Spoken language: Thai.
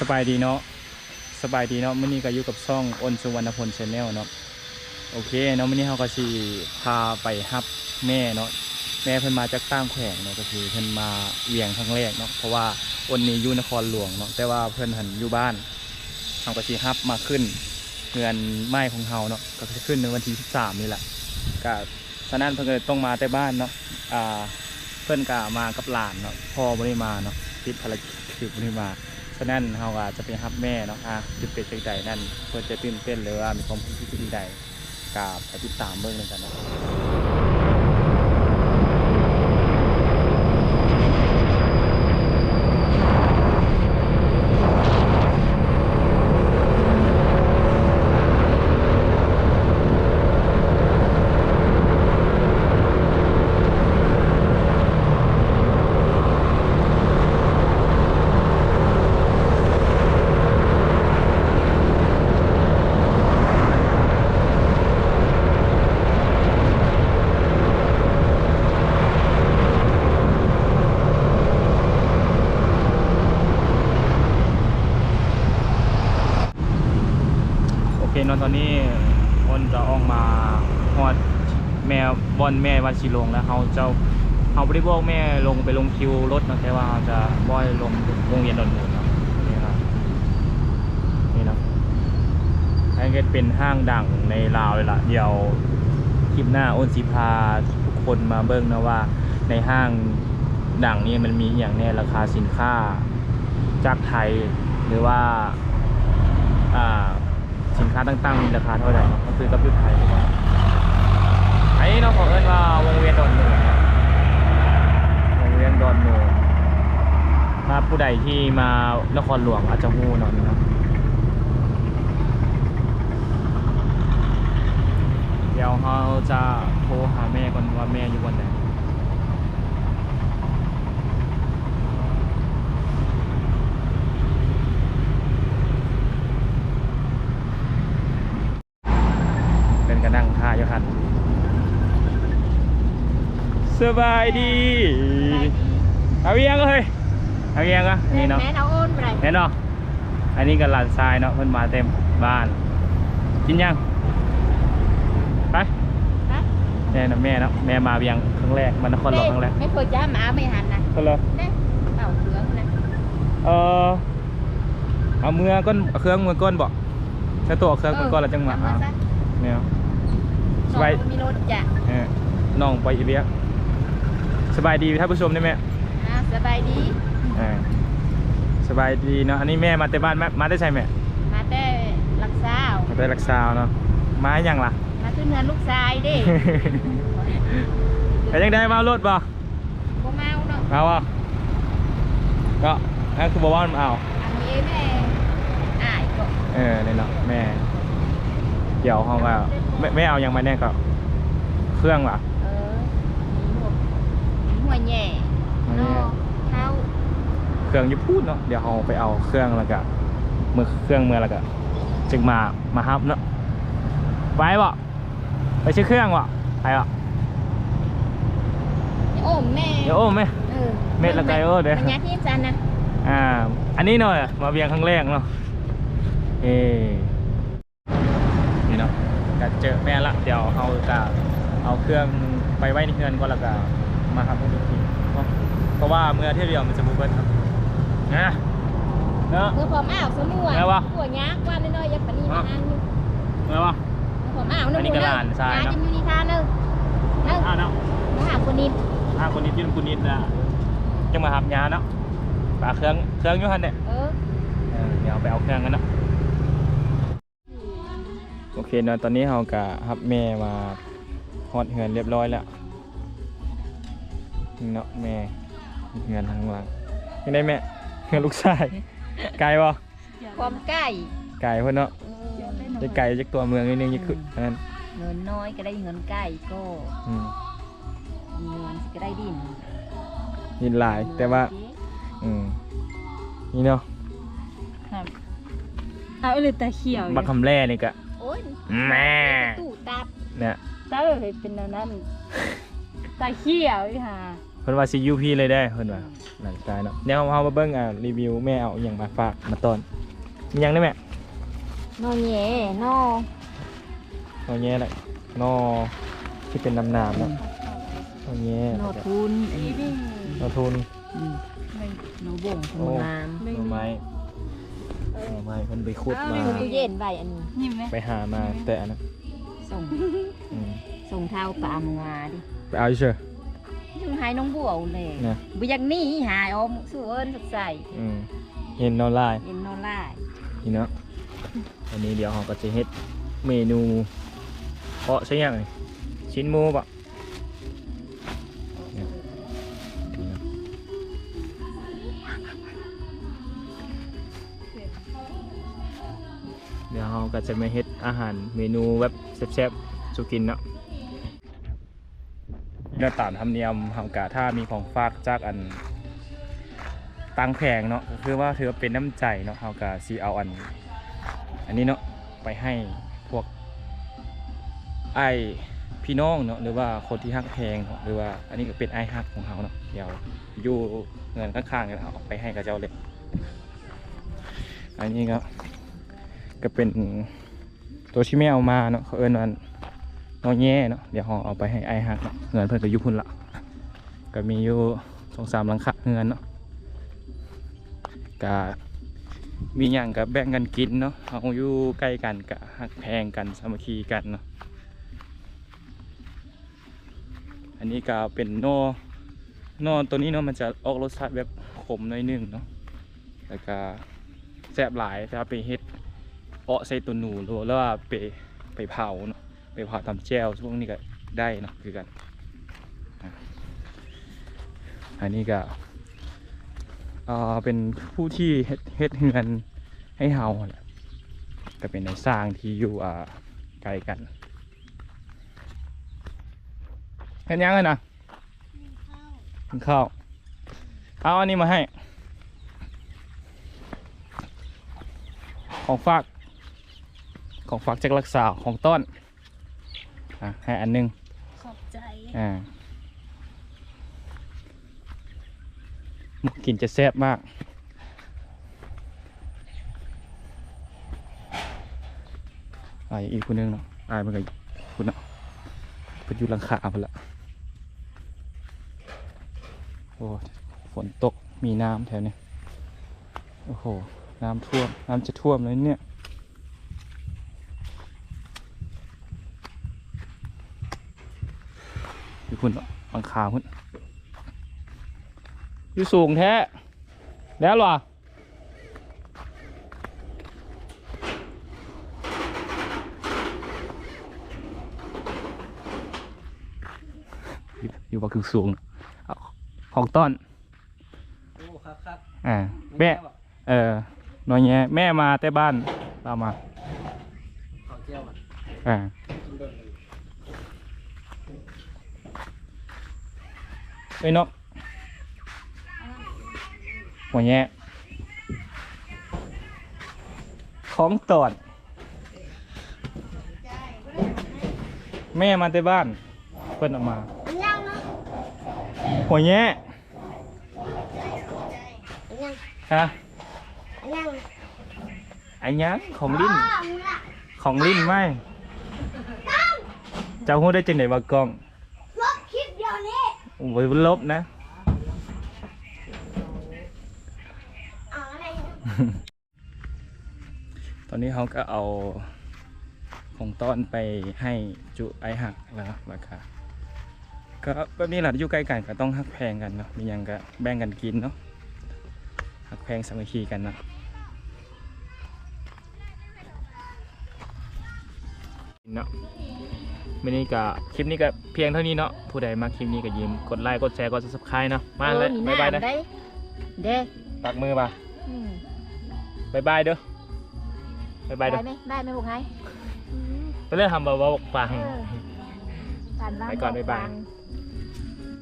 สบายดีเนาะสบายดีเนาะมื้อนี้ก็อยู่กับช่องอนสุวรรณพลชาแนลเนาะโอเคเนาะมื้อนี้เฮาก็สิพาไปฮับแม่เนาะแม่เพิ่นมาจากต่างแขวงเนาะก็คือเพิ่นมาเวียงครั้งแรกเนาะเพราะว่าอ้นนี่อยู่นครหลวงเนาะแต่ว่าเพิ่นหันอยู่บ้านเฮาก็สิฮับมาขึ้นเงินไม้ของเฮาเนาะก็จะขึ้นในวันที่13นี่แหละก็ฉะนั้นเพิ่นก็ต้องมาแต่บ้านเนาะอ่าเพิ่นก็มากับหลานเนาะพ่อบ่ได้มาเนาะติดภารกิจคือบ่ได้มา ฉะนั้นเราก็จะไปฮับแม่เนาะอะจุดเป็ดจังใดนั่นเพื่อจะตื่นเต้นหรือว่ามีความคิดที่ดีใดกับติดตามเบิ่งนำกันเนาะโอ เนาะตอนนี้คนจะออกมาฮอดแม่บอนแม่วัดชิลงแล้วเขาเจ้าเขาบ่ได้บอกแม่ลงไปลงคิวรถนะแต่ว่าเขาจะบ่อยลงโรงเรียนดอนมูลเนาะนี่ครับนี่นะอันนี้ก็เป็นห้างดังในลาวเลยล่ะเดี๋ยวคลิปหน้าอ้นสิพาทุกคนมาเบิ่งนะว่า ในห้างดังนี้มันมีอย่างแน่ราคาสินค้าจากไทยหรือว่าอ่า สินค้าต่างๆมีราคาเท่าไหร่ก็คือกับยุทธไทยอันนี้เราขอเอิ้นว่าวงเวียนดอนเมืองนะวงเวียนดอนเมืองถ้าผู้ใดที่มานครหลวงอาจจะฮู้เนาะนี่เนาะเดี๋ยวเราจะโทรหาแม่ก่อนว่าแม่อยู่วันไหนเป็นกระนั่งท่าอยู่หัน สบายดีเอาเวียงก็เฮ้ยเอาเวียงก็อันนี้เนาะแม่เอาโอนไปไหนแน่เนาะอันนี้ก็หลานทรายเนาะเพิ่นมาเต็มบ้านกินยังไปนะแน่นะแม่เนาะแม่มาเวียงครั้งแรกมานครหลวงครั้งแรกไม่เคยจ้าหมาไม่หันนะก็เลยเนี่ยเอาเหลืองนะเออเอามือก้นเอาเครื่องมือก้นบอกใช้ตัวเอาเครื่องมือก้นแล้วจังหวะเอเอาซะเนี่ยสสบายมีรถจ้ะเออน้องไปอีเวีย สบายดีท่านผู้ชมได้ไหมอ่าสบายดีเออสบายดีเนาะอันนี้แม่มาแต่บ้านมามาได้ใช่ไหมมาแต่รักษามาแต่รักษาเนาะมาให้ยังล่ะ มาตื้อเงินลูกชายเด้แต่ยังได้มารถบ่บ่เมาเนาะเอาบ่ก็นั่นคือบอกว่ามันเอาอันนี้แม่อายก็เออเนี่ยเนาะแม่เดี๋ยวเขาก็ไม่ไม่เอายังมาแน่ก็เครื่องล่ะเออมีหัวมี หัวแหย่เนาะเท้าเครื่องอยุพูดเนาะเดี๋ยวเขาไปเอาเครื่องแล้วก็มือเครื่องมือแล้วก็จึงมามาฮับเนาะไปบ่ไปชื่อเครื่องบ่ไปบ่โอ้แม่เดี๋ยวโอ้แม่เออเม็ดละไกโอ้เด้อมันยัดที่จันนะอ่าอันนี้หน่อยมาเบียงครั้งแรกเนาะเอ้นี่เนาะก็เจอแม่ละเดี๋ยวเขาจะเอาเครื่องไปไว้ในเฮือนก่อนแล้วก็ มาทำทุกทีเนาะเพราะว่าเมื่อเที่ยวเดียวมันจะมูเบิ้ลครับนะเนาะเมื่อพร้อมอ้าวสมวนแม่วะ หัวยักษ์ว่าน้อยๆอยักปานนี้มาอันอยู่เมื่อวะผมอ้าวอันนี้ก็หลานชายเนอะจะมีนิทานเนอะเนอะอ้าวเนาะมาหาคนนี้อ้าวคนนี้ยื่นคนนี้นะจะมาหับยาเนาะปลาเครื่องเครื่องอยูหันเนี่ย เออ เออเดี๋ยวไปเอาเครื่องกันเนาะโอเคเนาะตอนนี้เรากะฮับแม่มาฮอดเหือนเรียบร้อยแล้วนี่ เนาะแม่เหือนทางหลังยังได้แม่เหือนลูกชายไก่บ่ความใกล้ไก่เพิ่นเนาะจะไก่จากตัวเมืองนิดนึงยี่คืออันนั้นเงินน้อยก็ได้เงินใกล้ก็อืมเงินก็ได้ดินยินหลายแต่ว่า อืมนี่เนาะครับเอาเลยตาเขียวบักคำแร่นี่กะโอ้ยแม่ตู้ตับเนี่ยตาเลยเป็นแนวนั้นตาเขียวอีห่า เพิ่นว่าสิอยูพี่เลยได้เพิ่นว่าหลานชายเนาะเดี๋ยวเฮามาเบิ่งอ่ารีวิวแม่เอาอหยังมาฝากมาตอนมีหยังได้แม่นอแย่นอนอแย่แหละนอที่เป็นน้ำน้ำๆเนาะนอแย่นอทุนอันนี้นอทุนอืมนอบ่งโอ้ทำงามหน่อไม้หน่อไม้เพิ่นไปขุดมามีตู้เย็นใบอันนี้ยิ้มไหมไปหามาแต่อันนั้นส่งอืมส่งเท้าปลามงาดิไปเอาเฉย อยู่หายน้องบัวเอาเลยนะบ่อยากหนี่หายออมสู้เอิ้นสักใส่อืมเห็นนอนไลน์เห็นนอนไล่นี่เนาะวันนี้เดี๋ยวเราก็จะเฮ็ดเมนูเพาะใช่ยังไงชิ้นหมูปะเนี่ยนี่เนาะเดี๋ยวเราก็จะมาเฮ็ดอาหารเมนูแบบแซ่บๆสุกินเนาะ เนื้อตามธรรมเนียมเฮากะถ้ามีของฝากจากอันตังแพงเนาะคือว่าถือว่าเป็นน้ำใจเนาะเฮากะซีเอาอัน อันนี้เนาะไปให้พวกไอพี่น้องเนาะหรือว่าคนที่ฮักแพงเนาะหรือว่าอันนี้ก็เป็นไอฮักของเขาเนาะเดี๋ยวอยู่เงินข้างๆกันเอาไปให้กับเจ้าเลยอันนี้ก็ก็เป็นตัวที่แม่เอามาเนาะเขาเอิ้นว่า นอแย่เนาะเดี๋ยวเราเอาไปให้ไอ้ฮักเนาะเงินเพิ่อนก็ยู่พุ่นละก็มีอยู่สองสามหลังคาเงินเนาะกะมีอย่างกับแบ่งกันกินเนาะเอาอยู่ใกล้กันกะหักแพงกันสามัคคีกันเนาะอันนี้ก็เป็นนโนตัวนี้เนาะมันจะออกรสชาติแบบขมหน่อยนึงเนาะแล้วก็แซ่บหลายถ้าไปเฮ็ดเอ้อใส่ตัวหนูหรือว่าไปไปเผาเนาะ ไปเผาทำแจวช่วงนี้ก็ได้เนาะคือกัน อันนี้ก็เป็นผู้ที่เฮ็ดเฮ็ดเฮือนให้เฮาแหละก็เป็นในสร้างที่อยู่ไกลกันเห็นยังเลยนะกินข้าวเอาอันนี้มาให้ ของฝาก ของฝากจากรักษาของต้น อะให้อันหนึง ขอบใจ อ่ากินจะแซ่บมาก อ่าอีกคนนึงเนาะอายมันก็คุณเนาะเพิ่นอยู่หลังคาพุ่นละโอ้ฝนตกมีน้ำแถวนี้โอ้โห น้ำท่วม น้ำจะท่วมเลยเนี่ย อยู่พุ่นเนาะหลังคาพุ่นอยู่สูงแท้ แล้วเหรออยู่อยู่บ่คือสูงเอาของต้นโอ้ครับครับอ่าแม่เออน้อยแง่แม่มาแต่บ้านตามมาขอเจียวอะอ่า อ้ยนกหัวแง่ของตอด แม่มาแต่บ้านเพิ่นออกมา ยังเนาะหัวแง่ยังฮะยังไอ้ยังของลิ้น ของลิ้นไหมเจ้าหูได้จังไหนว่ากล้อง ลบคลิปเดียว นี้โอ้ยลบนะเอาอะไรตอนนี้เขาก็เอาของต้อนไปให้จุไอหักแล้วราคาก็แบบนี้แหละอยู่ใกล้กันก็ต้องหักแพงกันเนาะมีหยังก็แบ่งกันกินเนาะหักแพงสามัคคีกันเนาะเนาะ วันนี้ก็คลิปนี้ก็เพียงเท่านี้เนาะผู้ใดมาคลิปนี้ก็ยิ้มกดไลค์กดแชร์กด subscribe เนาะมาเลยออบ๊ายบายน้ำนะได้เด้ปักมือป่ะอืมบ๊ายบายเด้อบ๊ายบายเด้ได้อไหมได้ไหมบุกไงไปเรื่องทำเบาๆฟังเออการบ้านไปก่อนบบ๊ายบายฟัง